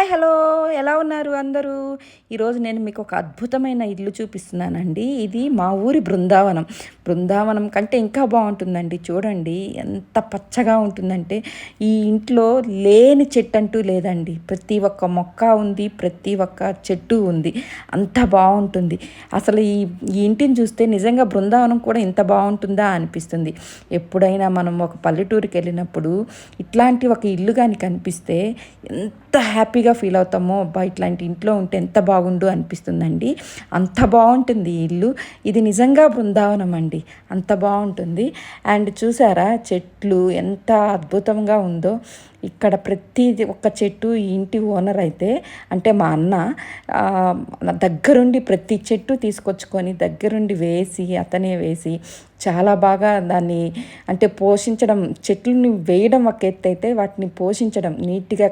Hi hello. ఎలా ఉన్నారు అందరూ? ఈరోజు నేను మీకు ఒక అద్భుతమైన ఇల్లు చూపిస్తున్నానండి. ఇది మా ఊరి బృందావనం. బృందావనం కంటే ఇంకా బాగుంటుందండి. చూడండి ఎంత పచ్చగా ఉంటుందంటే ఈ ఇంట్లో లేని చెట్టు అంటూ లేదండి. ప్రతి ఒక్క మొక్క ఉంది ప్రతి ఒక్క చెట్టు ఉంది. అంత బాగుంటుంది. అసలు ఈ ఈ ఇంటిని చూస్తే నిజంగా బృందావనం కూడా ఇంత బాగుంటుందా అనిపిస్తుంది. ఎప్పుడైనా మనం ఒక పల్లెటూరుకి వెళ్ళినప్పుడు ఇట్లాంటి ఒక ఇల్లు కానీ కనిపిస్తే ఎంత హ్యాపీగా ఫీల్ అవుతామో అబ్బా ఇట్లాంటి ఇంట్లో ఉంటే ఎంత బాగుండు అనిపిస్తుందండి. అంత బాగుంటుంది ఈ ఇల్లు. ఇది నిజంగా బృందావనం అండి. అంత బాగుంటుంది. అండ్ చూసారా చెట్లు ఎంత అద్భుతంగా ఉందో. ఇక్కడ ప్రతి ఒక్క చెట్టు ఈ ఇంటి ఓనర్ అయితే అంటే మా అన్న దగ్గరుండి ప్రతి చెట్టు తీసుకొచ్చుకొని దగ్గరుండి వేసి అతనే వేసి చాలా బాగా దాన్ని అంటే పోషించడం చెట్లని వేయడం ఒక ఎత్తు అయితే వాటిని పోషించడం నీట్గా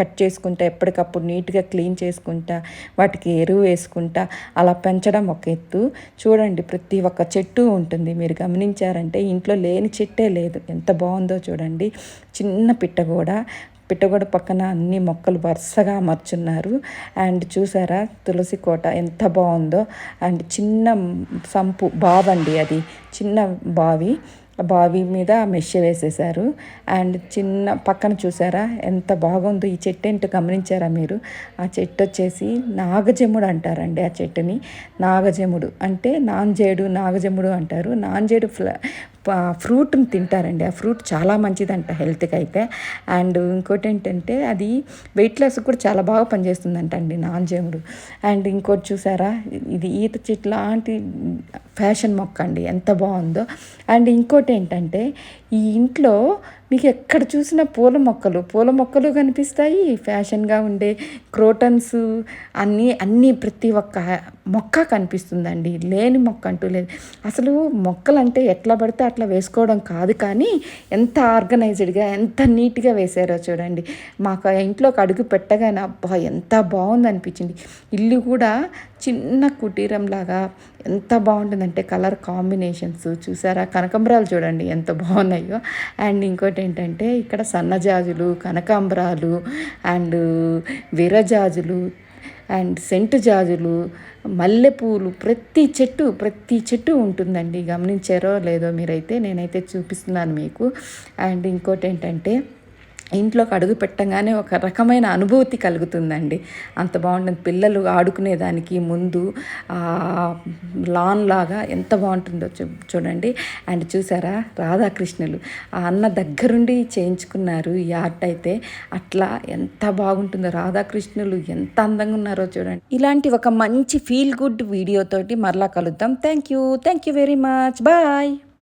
కట్ చేసుకుంటా ఎప్పటికప్పుడు నీట్గా క్లీన్ చేసుకుంటా వాటికి ఎరువు వేసుకుంటా అలా పెంచడం ఒక ఎత్తు. చూడండి ప్రతి ఒక్క చెట్టు ఉంటుంది. మీరు గమనించారంటే ఇంట్లో లేని చెట్టే లేదు. ఎంత బాగుందో చూడండి. చిన్న పిట్ట కూడా పిట్టగొడ పక్కన అన్ని మొక్కలు వరుసగా అమర్చున్నారు. అండ్ చూసారా తులసి కోట ఎంత బాగుందో. అండ్ చిన్న సంపు బావండి అది. చిన్న బావి. బావి మీద మెష్ వేసేసారు అండ్ చిన్న పక్కన చూసారా ఎంత బాగుందో. ఈ చెట్టు ఏంటో గమనించారా మీరు? ఆ చెట్టు వచ్చేసి నాగజముడు అంటారండి ఆ చెట్టుని. నాగజముడు అంటే నాంజేడు నాగజముడు అంటారు. నాంజేడు ఫ్ల ఫ్రూట్ని తింటారండి. ఆ ఫ్రూట్ చాలా మంచిదంట హెల్త్కి అయితే. అండ్ ఇంకోటి ఏంటంటే అది వెయిట్ లాస్ కూడా చాలా బాగా పనిచేస్తుందంట అండి నాంజేముడు అండ్ ఇంకోటి చూసారా? ఇది ఈత చెట్టు లాంటి ఫ్యాషన్ మొక్క అండి. ఎంత బాగుందో. అండ్ ఇంకోటి ఏంటంటే ఈ ఇంట్లో మీకు ఎక్కడ చూసినా పూల మొక్కలు పూల మొక్కలు కనిపిస్తాయి. ఫ్యాషన్గా ఉండే క్రోటన్స్ అన్నీ అన్నీ ప్రతి ఒక్క మొక్క కనిపిస్తుందండి. లేని మొక్క అంటూ లేదు. అసలు మొక్కలు అంటే ఎట్లా పడితే అట్లా వేసుకోవడం కాదు కానీ ఎంత ఆర్గనైజ్డ్గా ఎంత నీట్గా వేసారో చూడండి. మాకు ఇంట్లోకి అడుగు పెట్టగానే అబ్బా ఎంత బాగుంది అనిపించింది ఇల్లు కూడా చిన్న కుటీరంలాగా ఎంత బాగుంటుందంటే కలర్ కాంబినేషన్స్ చూసారా? కనకంబరాలు చూడండి ఎంత బాగున్నాయో. అండ్ ఇంకోటి ఇంకోటి ఏంటంటే ఇక్కడ సన్నజాజులు కనకాంబరాలు అండ్ విరజాజులు అండ్ సెంటు జాజులు మల్లెపూలు ప్రతి చెట్టు ప్రతి చెట్టు ఉంటుందండి. గమనించారో లేదో మీరైతే నేనైతే చూపిస్తున్నాను మీకు. అండ్ ఇంకోటి ఏంటంటే ఇంట్లోకి అడుగు పెట్టగానే ఒక రకమైన అనుభూతి కలుగుతుందండి. అంత బాగుంటుంది. పిల్లలు ఆడుకునేదానికి ముందు లాన్ లాగా ఎంత బాగుంటుందో చూడండి. అండ్ చూసారా? రాధాకృష్ణులు. ఆ అన్న దగ్గరుండి చేయించుకున్నారు ఈ ఆర్ట్ అయితే. అట్లా ఎంత బాగుంటుందో రాధాకృష్ణులు ఎంత అందంగా ఉన్నారో చూడండి. ఇలాంటి ఒక మంచి ఫీల్ గుడ్ వీడియోతోటి మరలా కలుద్దాం. Thank you thank you very much bye